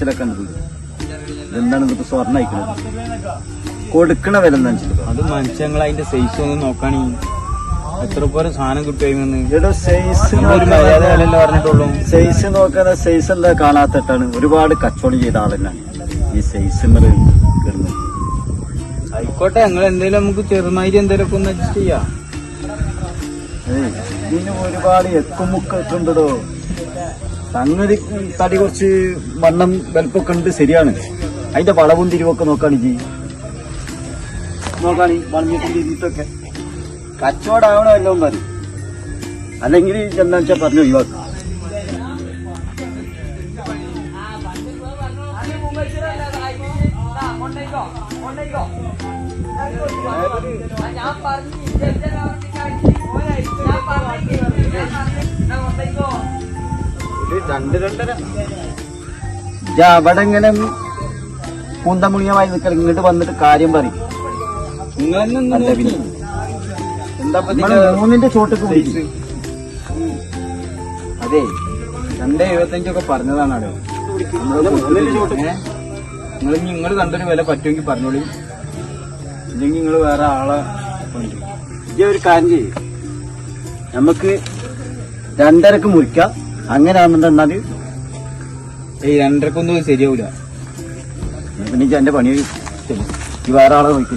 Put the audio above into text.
പറച്ചിലൊക്കെ ഉണ്ട് എന്താണ് ഇപ്പൊ സ്വർണ അയക്കുന്നത് കൊടുക്കണ വില എന്താ അത് മനുഷ്യങ്ങൾ അതിന്റെ സൈസ് ഒന്ന് നോക്കണേ. എത്ര പോലെ സാധനം കിട്ടുമെന്ന് സൈസ് സൈസ് നോക്കാതെ സൈസ് എന്താ കാണാത്തട്ടാണ് ഒരുപാട് കച്ചവടം ചെയ്ത ആളെന്നാണ് ഈ സൈസ് കിടന്നത് ആയിക്കോട്ടെ ഞങ്ങൾ എന്തേലും നമുക്ക് ചെറുമാതിരി എന്തേലും ഒന്ന് അഡ്ജസ്റ്റ് ചെയ്യാം. ഇതിന് ഒരുപാട് എക്കുമുക്കുണ്ടോ ഉണ്ടോ സംഗതി തടി കുറച്ച് വണ്ണം വലുപ്പൊക്കെ ഉണ്ട് ശരിയാണ്. അതിന്റെ വളവും തിരിവൊക്കെ നോക്കാണ് ജി. നോക്കാണ് വളഞ്ഞിട്ടും തിരിഞ്ഞിട്ടൊക്കെ കച്ചവടമാവണോ എല്ലാം മതി അല്ലെങ്കിൽ എന്താ വെച്ചാൽ പറഞ്ഞു ഒഴിവാക്കാം. ഞാൻ രണ്ട് അവിടെ ഇങ്ങനെ പൂന്തമുണിയമായി നിൽക്കണം ഇങ്ങോട്ട് വന്നിട്ട് കാര്യം പറയും. മൂന്നിന്റെ ചോട്ടക്ക് അതെ രണ്ട് എഴുപത്തഞ്ചൊക്കെ പറഞ്ഞതാണ് അവിടെ നിങ്ങൾ നിങ്ങൾ കണ്ടൊരു വില പറ്റുമെങ്കിൽ പറഞ്ഞോളി. ഇല്ലെങ്കിൽ നിങ്ങൾ വേറെ ആളെ ഇജ്ജ് ഒരു കാര്യം ചെയ്യും. നമുക്ക് രണ്ടരക്ക് മുറിക്കാം. അങ്ങനെയാണെന്നുണ്ടെന്നാൽ ഈ രണ്ടരക്കൊന്നും ശരിയാവൂല പിന്നെ എന്റെ പണി. ഈ വേറെ ആളെ നോക്കി